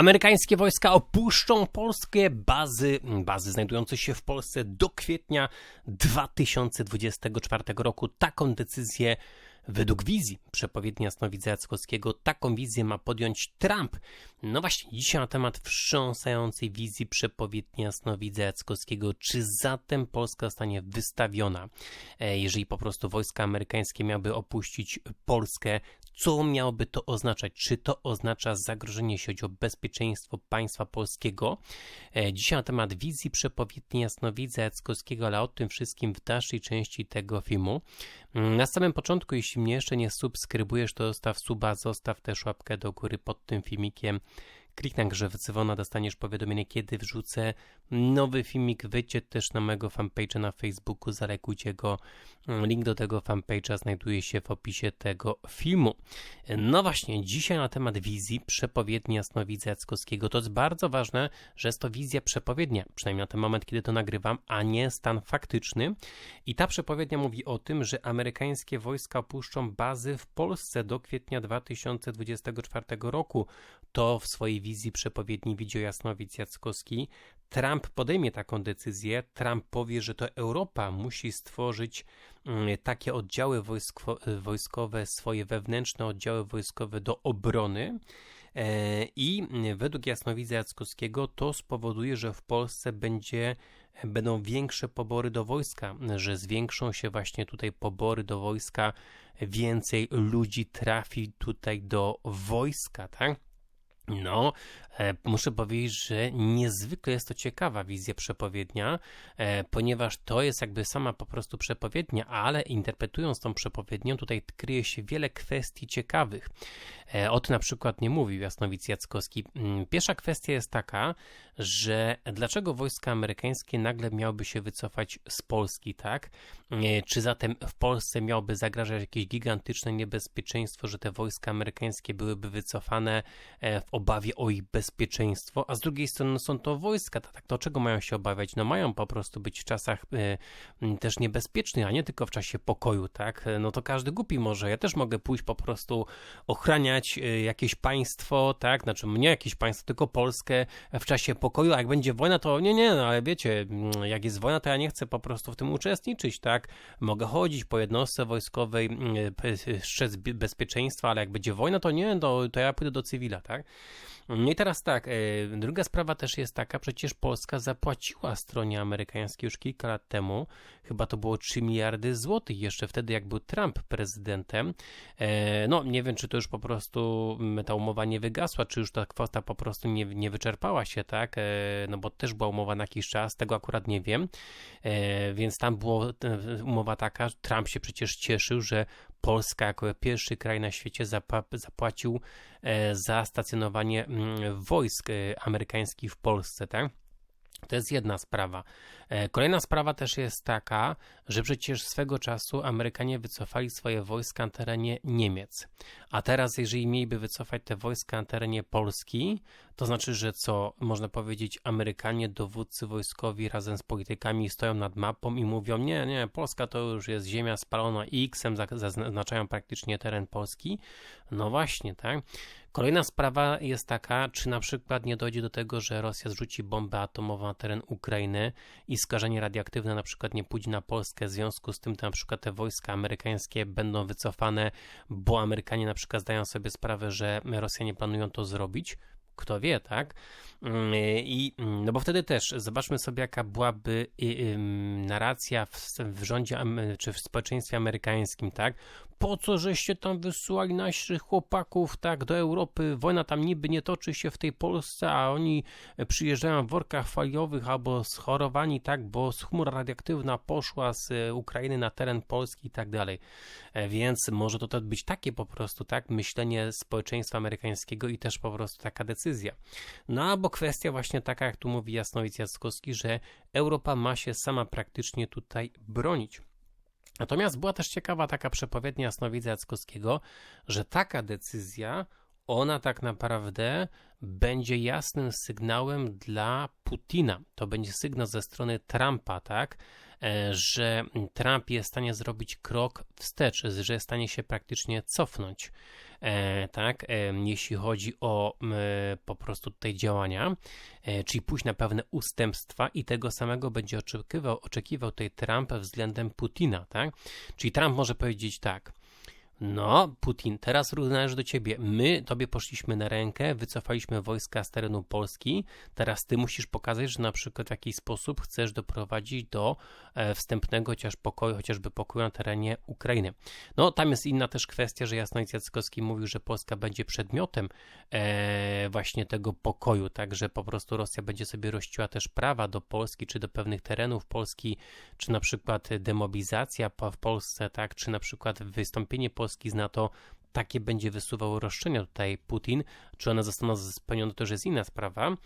Amerykańskie wojska opuszczą polskie bazy, bazy znajdujące się w Polsce do kwietnia 2024 roku. Taką decyzję Według wizji przepowiedni Jasnowidza Jackowskiego taką wizję ma podjąć Trump. No właśnie, dzisiaj na temat wstrząsającej wizji przepowiedni Jasnowidza Jackowskiego. Czy zatem Polska zostanie wystawiona, e, jeżeli po prostu wojska amerykańskie miałyby opuścić Polskę? Co miałoby to oznaczać? Czy to oznacza zagrożenie, jeśli chodzi o bezpieczeństwo państwa polskiego? E, dzisiaj na temat wizji przepowiedni Jasnowidza Jackowskiego, ale o tym wszystkim w dalszej części tego filmu. Mm, na samym początku, jeśli mnie jeszcze nie subskrybujesz, to zostaw suba, zostaw też łapkę do góry pod tym filmikiem. Kliknij na grze dzwona, dostaniesz powiadomienie, kiedy wrzucę nowy filmik. Wejdźcie też na mojego fanpage'a na Facebooku, zalekujcie go. Link do tego fanpage'a znajduje się w opisie tego filmu. No właśnie, dzisiaj na temat wizji przepowiedni Jasnowidza Jackowskiego. To jest bardzo ważne, że jest to wizja przepowiednia, przynajmniej na ten moment, kiedy to nagrywam, a nie stan faktyczny. I ta przepowiednia mówi o tym, że amerykańskie wojska opuszczą bazy w Polsce do kwietnia 2024 roku. To w swojej wizji przepowiedni widział Jasnowic Jackowski. Trump podejmie taką decyzję. Trump powie, że to Europa musi stworzyć mm, takie oddziały wojsko, wojskowe, swoje wewnętrzne oddziały wojskowe do obrony. E, I według Jasnowidza Jackowskiego to spowoduje, że w Polsce będzie, będą większe pobory do wojska, że zwiększą się właśnie tutaj pobory do wojska, więcej ludzi trafi tutaj do wojska, tak? No, e, muszę powiedzieć, że niezwykle jest to ciekawa wizja przepowiednia, e, ponieważ to jest jakby sama po prostu przepowiednia, ale interpretując tą przepowiednią, tutaj kryje się wiele kwestii ciekawych. E, o tym na przykład nie mówił Jasnowic Jackowski. Mm, pierwsza kwestia jest taka, że dlaczego wojska amerykańskie nagle miałyby się wycofać z Polski, tak? Czy zatem w Polsce miałoby zagrażać jakieś gigantyczne niebezpieczeństwo, że te wojska amerykańskie byłyby wycofane w obawie o ich bezpieczeństwo, a z drugiej strony są to wojska, tak to czego mają się obawiać? No mają po prostu być w czasach y, też niebezpiecznych, a nie tylko w czasie pokoju, tak? No to każdy głupi może, ja też mogę pójść po prostu ochraniać y, jakieś państwo, tak? Znaczy nie jakieś państwo, tylko Polskę w czasie pokoju, a jak będzie wojna, to nie, nie, no ale wiecie, jak jest wojna, to ja nie chcę po prostu w tym uczestniczyć, tak? Mogę chodzić po jednostce wojskowej, y, strzec bezpieczeństwa, ale jak będzie wojna, to nie, to, to ja pójdę do cywila, tak? No i teraz tak, e, druga sprawa też jest taka, przecież Polska zapłaciła stronie amerykańskiej już kilka lat temu, chyba to było 3 miliardy złotych, jeszcze wtedy jak był Trump prezydentem. E, no nie wiem, czy to już po prostu ta umowa nie wygasła, czy już ta kwota po prostu nie, nie wyczerpała się, tak, e, no bo też była umowa na jakiś czas, tego akurat nie wiem, więc tam była umowa taka, Trump się przecież cieszył, że Polska jako pierwszy kraj na świecie zapłacił e, za stacjonowanie mm, wojsk e, amerykańskich w Polsce, tak? To jest jedna sprawa. E, kolejna sprawa też jest taka, że przecież swego czasu Amerykanie wycofali swoje wojska na terenie Niemiec. A teraz, jeżeli mieliby wycofać te wojska na terenie Polski, to znaczy, że co można powiedzieć, Amerykanie, dowódcy wojskowi razem z politykami stoją nad mapą i mówią: Nie, nie, Polska to już jest ziemia spalona X-em, zaznaczają praktycznie teren Polski. No właśnie, tak. Kolejna sprawa jest taka, czy na przykład nie dojdzie do tego, że Rosja zrzuci bombę atomową na teren Ukrainy i skażenie radioaktywne na przykład nie pójdzie na Polskę, w związku z tym to na przykład te wojska amerykańskie będą wycofane, bo Amerykanie na przykład zdają sobie sprawę, że Rosjanie planują to zrobić, kto wie, tak? Mm, I no bo wtedy też zobaczmy sobie, jaka byłaby narracja w, w rządzie czy w społeczeństwie amerykańskim, tak? Po co żeście tam wysyłali naszych chłopaków tak do Europy, wojna tam niby nie toczy się w tej Polsce, a oni przyjeżdżają w workach foliowych albo schorowani tak, bo chmura radioaktywna poszła z Ukrainy na teren Polski i tak dalej. E, więc może to, to być takie po prostu, tak, myślenie społeczeństwa amerykańskiego i też po prostu taka decyzja. No albo kwestia właśnie taka, jak tu mówi Jasnowic Jackowski, że Europa ma się sama praktycznie tutaj bronić. Natomiast była też ciekawa taka przepowiednia Jasnowidza Jackowskiego, że taka decyzja, ona tak naprawdę będzie jasnym sygnałem dla Putina. To będzie sygnał ze strony Trumpa, tak? e, że Trump jest w stanie zrobić krok wstecz, że jest w stanie się praktycznie cofnąć. E, tak, e, jeśli chodzi o po prostu tutaj działania, czyli pójść na pewne ustępstwa i tego samego będzie oczekiwał, oczekiwał tutaj Trump względem Putina, tak? Czyli Trump może powiedzieć tak, no, Putin, teraz należy do ciebie. My tobie poszliśmy na rękę, wycofaliśmy wojska z terenu Polski. Teraz ty musisz pokazać, że na przykład w jakiś sposób chcesz doprowadzić do e, wstępnego chociaż pokoju, chociażby pokoju na terenie Ukrainy. No, tam jest inna też kwestia, że Jasnowic Jackowski mówił, że Polska będzie przedmiotem e, właśnie tego pokoju, tak, że po prostu Rosja będzie sobie rościła też prawa do Polski, czy do pewnych terenów Polski, czy na przykład demobilizacja w Polsce, tak, czy na przykład wystąpienie Polski Polski z NATO takie będzie wysuwał roszczenia tutaj Putin. Czy one zostaną spełnione, to już jest inna sprawa.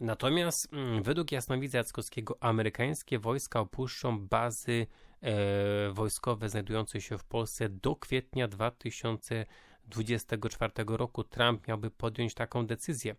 Natomiast mm, według jasnowidza Jackowskiego amerykańskie wojska opuszczą bazy e, wojskowe znajdujące się w Polsce do kwietnia 2024 roku Trump miałby podjąć taką decyzję.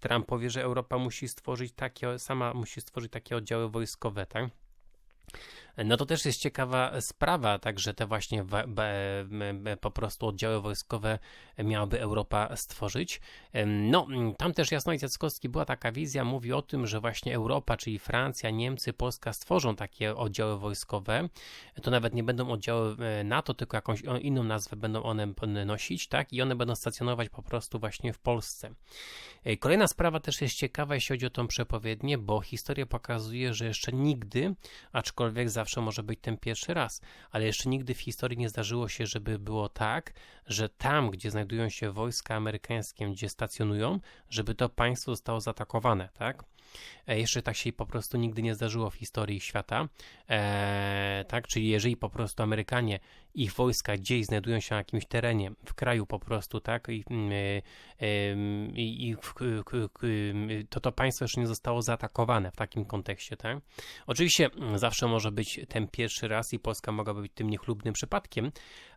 Trump powie, że Europa musi stworzyć takie, sama musi stworzyć takie oddziały wojskowe, tak? No to też jest ciekawa sprawa, także te właśnie po prostu oddziały wojskowe miałaby Europa stworzyć. No, tam też Jasnowic Jackowski była taka wizja, mówi o tym, że właśnie Europa, czyli Francja, Niemcy, Polska stworzą takie oddziały wojskowe. To nawet nie będą oddziały e, NATO, tylko jakąś inną nazwę będą one nosić, tak? I one będą stacjonować po prostu właśnie w Polsce. E, kolejna sprawa też jest ciekawa, jeśli chodzi o tą przepowiednię, bo historia pokazuje, że jeszcze nigdy, aczkolwiek za zawsze może być ten pierwszy raz, ale jeszcze nigdy w historii nie zdarzyło się, żeby było tak, że tam, gdzie znajdują się wojska amerykańskie, gdzie stacjonują, żeby to państwo zostało zaatakowane, tak? E, jeszcze tak się po prostu nigdy nie zdarzyło w historii świata. E, tak, czyli jeżeli po prostu Amerykanie, ich wojska gdzieś znajdują się na jakimś terenie, w kraju po prostu, tak, i, mm, e, i to to państwo jeszcze nie zostało zaatakowane w takim kontekście, tak. Oczywiście mm, zawsze może być ten pierwszy raz i Polska mogłaby być tym niechlubnym przypadkiem,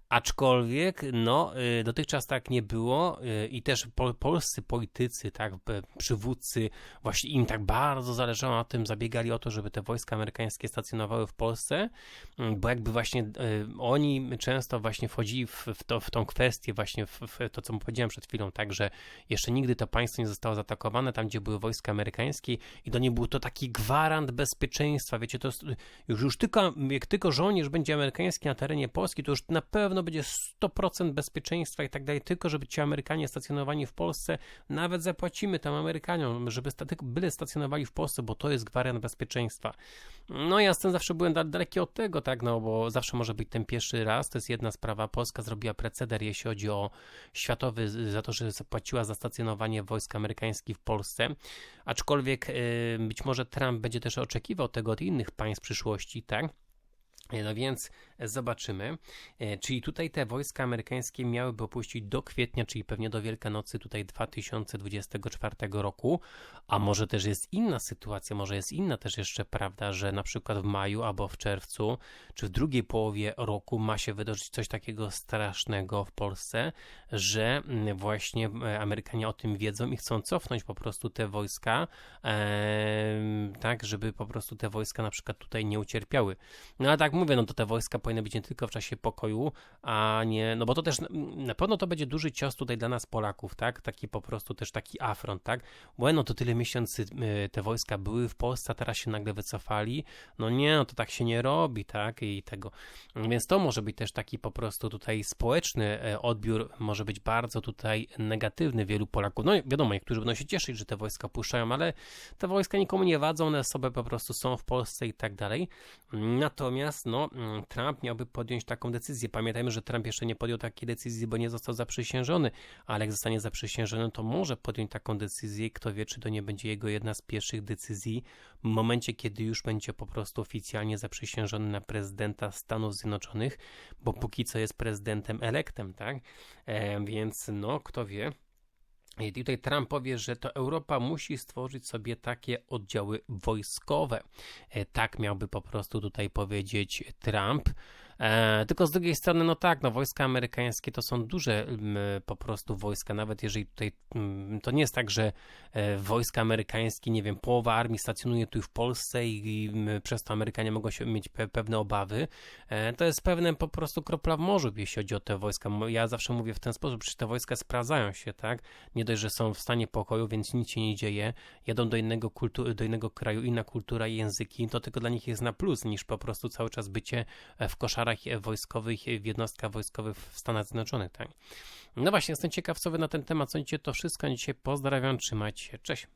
Aczkolwiek, no, y, dotychczas tak nie było y, i też pol polscy politycy, tak, przywódcy, właśnie im tak bardzo zależało na tym, zabiegali o to, żeby te wojska amerykańskie stacjonowały w Polsce, mm, bo jakby właśnie y, oni często właśnie wchodzili w, w, to, w tą kwestię, właśnie w, w to, co powiedziałem przed chwilą, tak, że jeszcze nigdy to państwo nie zostało zaatakowane tam, gdzie były wojska amerykańskie i do niej był to taki gwarant bezpieczeństwa, wiecie, to już, już tylko, jak tylko żołnierz będzie amerykański na terenie Polski, to już na pewno pewno będzie 100% bezpieczeństwa i tak dalej, tylko żeby ci Amerykanie stacjonowani w Polsce, nawet zapłacimy tam Amerykaniom, żeby sta byle stacjonowali w Polsce, bo to jest gwarant bezpieczeństwa. No ja z tym zawsze byłem daleki od tego, tak, no bo zawsze może być ten pierwszy raz, to jest jedna sprawa, Polska zrobiła preceder, jeśli chodzi o światowy, za to, że zapłaciła za stacjonowanie wojsk amerykańskich w Polsce, aczkolwiek yy, być może Trump będzie też oczekiwał tego od innych państw w przyszłości, tak, no więc zobaczymy. E, czyli tutaj te wojska amerykańskie miałyby opuścić do kwietnia, czyli pewnie do Wielkanocy tutaj 2024 roku, a może też jest inna sytuacja, może jest inna też jeszcze prawda, że na przykład w maju albo w czerwcu, czy w drugiej połowie roku ma się wydarzyć coś takiego strasznego w Polsce, że mm, właśnie e, Amerykanie o tym wiedzą i chcą cofnąć po prostu te wojska, e, tak, żeby po prostu te wojska na przykład tutaj nie ucierpiały. No a tak mówię, no to te wojska powinny być nie tylko w czasie pokoju, a nie, no bo to też na pewno to będzie duży cios tutaj dla nas Polaków, tak? Taki po prostu też taki afront, tak? Bueno, to tyle miesięcy y, te wojska były w Polsce, a teraz się nagle wycofali. No nie, no to tak się nie robi, tak? I tego. Więc to może być też taki po prostu tutaj społeczny e, odbiór, może być bardzo tutaj negatywny wielu Polaków. No wiadomo, niektórzy będą się cieszyć, że te wojska puszczają, ale te wojska nikomu nie wadzą, one sobie po prostu są w Polsce i tak dalej. Natomiast no, Trump miałby podjąć taką decyzję. Pamiętajmy, że Trump jeszcze nie podjął takiej decyzji, bo nie został zaprzysiężony, ale jak zostanie zaprzysiężony, to może podjąć taką decyzję. Kto wie, czy to nie będzie jego jedna z pierwszych decyzji w momencie, kiedy już będzie po prostu oficjalnie zaprzysiężony na prezydenta Stanów Zjednoczonych, bo póki co jest prezydentem elektem, tak? E, więc no, kto wie. I tutaj Trump powie, że to Europa musi stworzyć sobie takie oddziały wojskowe. E, tak miałby po prostu tutaj powiedzieć Trump. E, tylko z drugiej strony, no tak, no wojska amerykańskie to są duże m, po prostu wojska, nawet jeżeli tutaj m, to nie jest tak, że e, wojska amerykańskie, nie wiem, połowa armii stacjonuje tu w Polsce i, i m, przez to Amerykanie mogą się mieć pe, pewne obawy. E, to jest pewne po prostu kropla w morzu, jeśli chodzi o te wojska. Ja zawsze mówię w ten sposób, że te wojska sprawdzają się, tak? Nie dość, że są w stanie pokoju, więc nic się nie dzieje, jadą do innego, kultu- do innego kraju, inna kultura i języki, to tylko dla nich jest na plus, niż po prostu cały czas bycie e, w koszarach wojskowych, w jednostkach wojskowych w Stanach Zjednoczonych, tak? No właśnie, jestem ciekaw, co wy na ten temat sądzicie, to wszystko. Dzisiaj pozdrawiam, trzymajcie się, cześć.